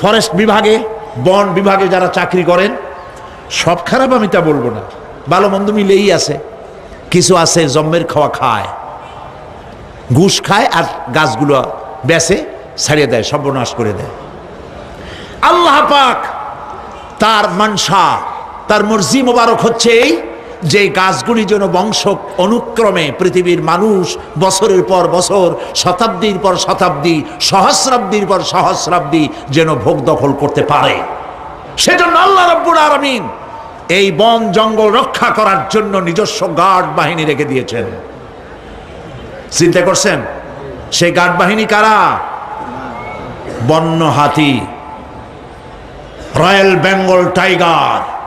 Forest বিভাগে, বন বিভাগে যারা চাকরি করেন, সব খারাপ আমি তা বলব না। ভালো মন্দ মিলেই আছে। কিছু আছে, জম্মের খাওয়া খায়। ঘুষ খায় আর গাছগুলো বেসে ছাড়িয়ে দেয়, সর্বনাশ করে দেয়। আল্লাহ পাক তার মানসা, তার মর্জি মোবারক হচ্ছে এই যে গাছগুলি যেন বংশ অনুক্রমে পৃথিবীর মানুষ বছরের পর বছর, শতাব্দীর পর শতাব্দী, সহস্রাব্দীর পর সহস্রাব্দী যেন ভোগ দখল করতে পারে। সেজন্য আল্লাহ রব্বুল আলমিন এই বন জঙ্গল রক্ষা করার জন্য নিজস্ব গার্ড বাহিনী রেখে দিয়েছেন। চিন্তা করছেন? সেই গার্ড বাহিনী কারা? বন্য হাতি, রয়্যাল বেঙ্গল টাইগার।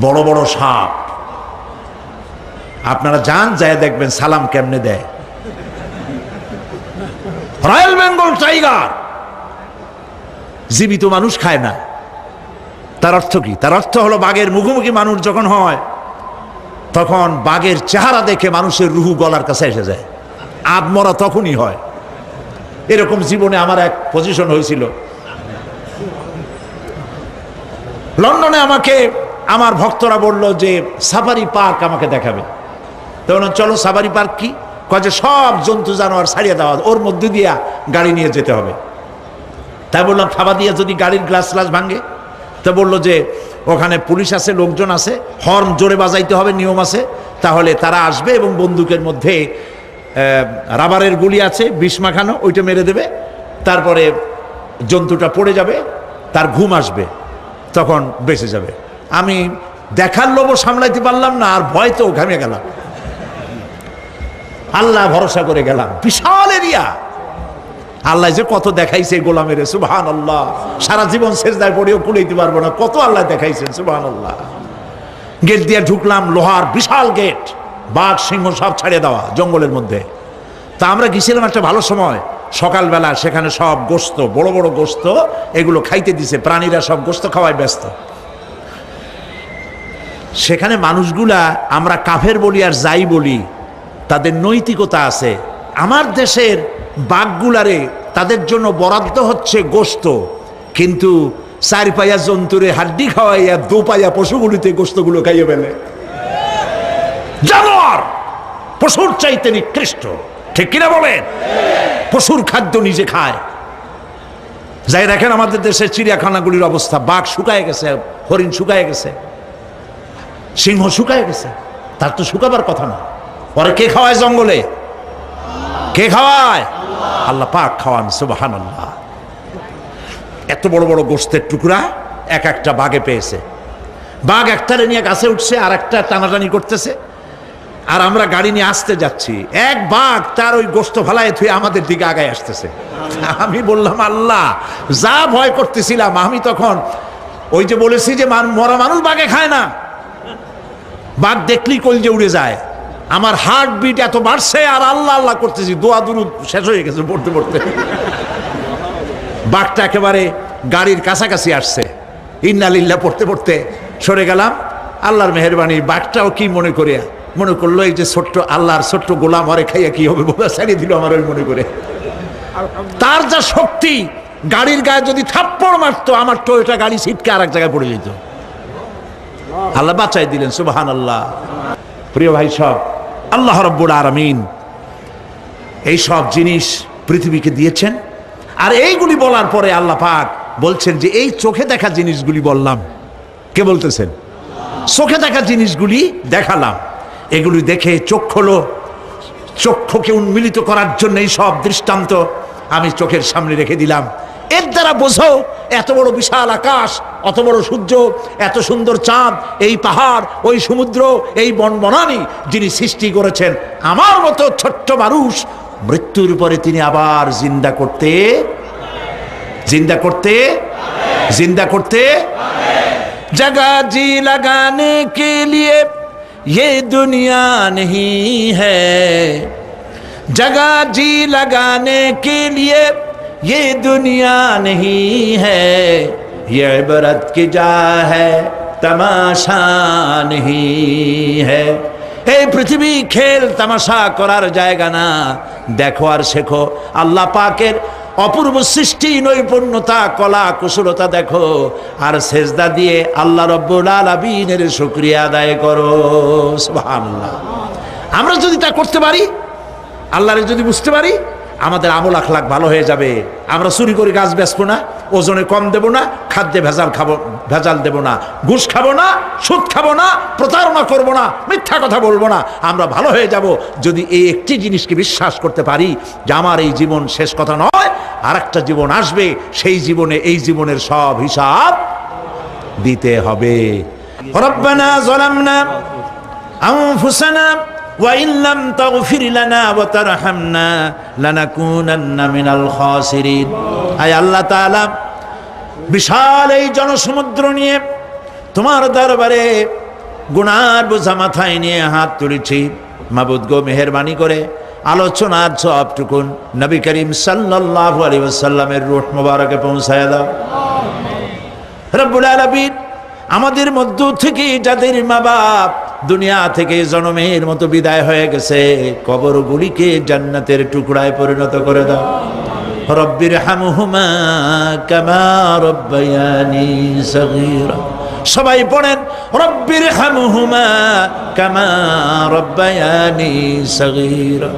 বড় বড় সাপ। আপনারা যান যায় দেখবেন সালাম কেমনে দেয়। Royal Bengal tiger. জীবিত মানুষ খায় না। তার অর্থ কি? তার অর্থ হলো বাঘের মুখোমুখি মানুষ যখন হয়, তখন বাঘের চেহারা দেখে মানুষের রুহু গলার কাছে এসে যায়। আদমরা তখনই হয়। এরকম জীবনে আমার এক পজিশন হয়েছিল। লন্ডনে আমাকে আমার ভক্তরা বলল যে সাফারি পার্ক আমাকে দেখাবে। তো বললাম, চলো সাফারি পার্ক কি? কয় যে সব জন্তু জানোয়ার ছাড়িয়ে দেওয়া ওর মধ্যে দিয়া গাড়ি নিয়ে যেতে হবে। তাই বললাম থাবা দিয়ে যদি গাড়ির গ্লাস গ্লাস ভাঙে? তো বলল যে ওখানে পুলিশ আছে লোকজন আছে হর্ন জোরে বাজাইতে হবে নিয়ম আছে তাহলে তারা আসবে এবং বন্দুকের মধ্যে রাবারের গুলি আছে বিষ মাখানো ওইটা মেরে দেবে তারপরে জন্তুটা পড়ে যাবে তার ঘুম আসবে তখন বেঁচে যাবে। আমি দেখার লোভও সামলাইতে পারলাম না, আর ভয় তো ঘামে গেলাম। আল্লাহ ভরসা করে গেলাম। বিশাল এরিয়া। আল্লাহ যে কত দেখাইছে গোলামের সুবহান আল্লাহ সারা জীবন শেষদায় পড়েও কুলাইতে পারব না। কত আল্লাহ দেখাইছেন সুবহান আল্লাহ গেট দিয়ে ঢুকলাম লোহার বিশাল গেট। বাঘ, সিংহ সব ছাড়িয়ে দেওয়া জঙ্গলের মধ্যে। তা আমরা গেছিলাম একটা ভালো সময়। সকালবেলা সেখানে সব গোস্ত, বড় বড় গোস্ত, এগুলো খাইতে দিছে। প্রাণীরা সব গোস্ত খাওয়ায় ব্যস্ত। সেখানে মানুষগুলা আমরা কাফের বলি আর যাই বলি, তাদের নৈতিকতা আছে। আমার দেশের বাঘগুলারে তাদের জন্য বরাদ্দ হচ্ছে গোস্ত, কিন্তু চার পায়া জন্তুরে হাড্ডি খাওয়াইয়া দু পায়া পশুগুলিতে গোস্তগুলো খাইয়ে ফেলে। জানোয়ার পশুর চাইতে নিকৃষ্ট, ঠিক কিনা বলেন? পশুর খাদ্য নিজে খায়। যাই দেখেন আমাদের দেশের চিড়িয়াখানাগুলির অবস্থা, বাঘ শুকায় গেছে, হরিণ শুকায় গেছে। সিংহ শুকায় গেছে। তার তো শুকাবার কথা না। পরে কে খাওয়ায় জঙ্গলে? কে খাওয়ায়? আল্লাহ পাক খাওয়ান সুবাহান আল্লাহ এত বড় বড় গোস্তের টুকরা এক একটা বাঘে পেয়েছে। বাঘ একটারে নিয়ে গাছে উঠছে, আর একটা টানাটানি করতেছে। আর আমরা গাড়ি নিয়ে আসতে যাচ্ছি। এক বাঘ তার ওই গোস্ত ফালায় থুয়ে আমাদের দিকে আগায় আসতেছে। আমি বললাম, আল্লাহ, যা ভয় করতেছিলাম, আমি তখন ওই যে বলেছি যে মরা মানুষ বাঘে খায় না। বাঘ দেখলেই কলজে উড়ে যায়। আমার হার্ট বিট এত বাড়ছে আর আল্লাহ আল্লাহ করতেছি। দোয়া দুরুদ শেষ হয়ে গেছে পড়তে পড়তে। বাঘটা একেবারে গাড়ির কাছাকাছি আসছে। ইন্নালিল্লা পড়তে পড়তে সরে গেলাম। আল্লাহর মেহরবানি, বাঘটাও কি মনে করে? মনে করল এই যে ছোট্ট আল্লাহর ছোট্ট গোলাম হরে খাইয়া কি হবে বলে ছাড়িয়ে দিল আমার ওই মনে করে। তার যা শক্তি, গাড়ির গায়ে যদি থাপ্পড় মারতো, আমার টয়োটা গাড়ি ছিটকে আর এক জায়গায় পড়ে যেত। আল্লাহ বাঁচাই দিলেন সুবাহান আল্লাহ প্রিয় ভাই, সব আল্লাহ রব্বুল আরামিন এই সব জিনিস পৃথিবীকে দিয়েছেন। আর এইগুলি বলার পরে আল্লাহ পাক বলছেন যে, এই চোখে দেখা জিনিসগুলি বললাম। কে বলতেছেন? চোখে দেখা জিনিসগুলি দেখালাম। এগুলি দেখে চোখ হলো চক্ষুকে উন্মিলিত করার জন্য এই সব দৃষ্টান্ত আমি চোখের সামনে রেখে দিলাম। এর দ্বারা বোঝো এত বড় বিশাল আকাশ অত বড় সূর্য এত সুন্দর চাঁদ এই পাহাড় ওই সমুদ্র এই বনবনানি যিনি সৃষ্টি করেছেন আমার মতো ছোট্ট মানুষ মৃত্যুর পরে তিনি আবার জিন্দা করতে জিন্দা করতে জিন্দা করতে जगह जी लगाने के लिए ये दुनिया नहीं है जगह जी लगाने के लिए ये दुनिया नहीं है ये इबरत की जा है तमाशा नहीं है এই পৃথিবী খেল তামাশা করার জায়গা না দেখো আর শেখো আল্লাহ পাকের অপূর্ব সৃষ্টি নৈপুণ্যতা কলা কুশলতা দেখো আর সেজদা দিয়ে আল্লাহ রব্বুল আলামিনের শুকরিয়া আদায় করো সুবহানাল্লাহ আমরা যদি তা করতে পারি আল্লাহরে যদি বুঝতে পারি আমাদের আমল আখলাখ ভালো হয়ে যাবে আমরা চুরি করে গাছ বেচবো না ওজনে কম দেব না খাদ্যে ভেজাল খাবো ভেজাল দেব না ঘুষ খাবো না সুদ খাবো না প্রতারণা করব না মিথ্যা কথা বলবো না আমরা ভালো হয়ে যাব যদি এই একটি জিনিসকে বিশ্বাস করতে পারি যে আমার এই জীবন শেষ কথা নয় আর একটা জীবন আসবে সেই জীবনে এই জীবনের সব হিসাব দিতে হবে রব্বানা জলামনা أنفسنا وإن لم تغفر لنا وترحمنا لنكونن من الخاسرين أي الله تعالى বিশাল এই জনসমুদ্র নিয়ে তোমার দরবারে গুনার বোঝা মাথায় নিয়ে হাত তুলেছি মাবুদ গো মেহরবানি করে আলোচনার সবটুকুন নবী করিম সাল্লাল্লাহু আলাইহি ওয়াসাল্লামের রূহ মোবারকে পৌঁছায় দাও রব্বুল আলামিন আমাদের মধ্য থেকে যাদের মা বাপ দুনিয়া থেকে জনমের মতো বিদায় হয়ে গেছে। কবরগুলিকে জান্নাতের টুকরায় পরিণত করে দাও। রব্বির হামহুমা কামা রব্বায়ানি সগীরা। সবাই পড়েন রব্বির হামহুমা কামা রব্বায়ানি সগীরা।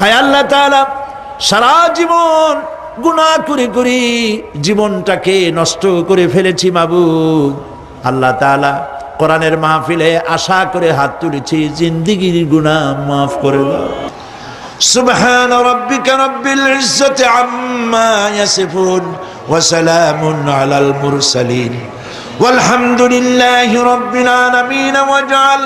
আয় আল্লাহ তাআলা, সারা জীবন গুনাহ করে করে জীবনটাকে নষ্ট করে ফেলেছি মাবুদ। আল্লাহ তাআলা কোরআনের মাহফিলে আশা করে হাত তুলেছি জিন্দিগির গুনাহ মাফ করে দাও سبحان ربك رب العزة عما يصفون وسلام على المرسلين والحمد لله رب العالمين واجعل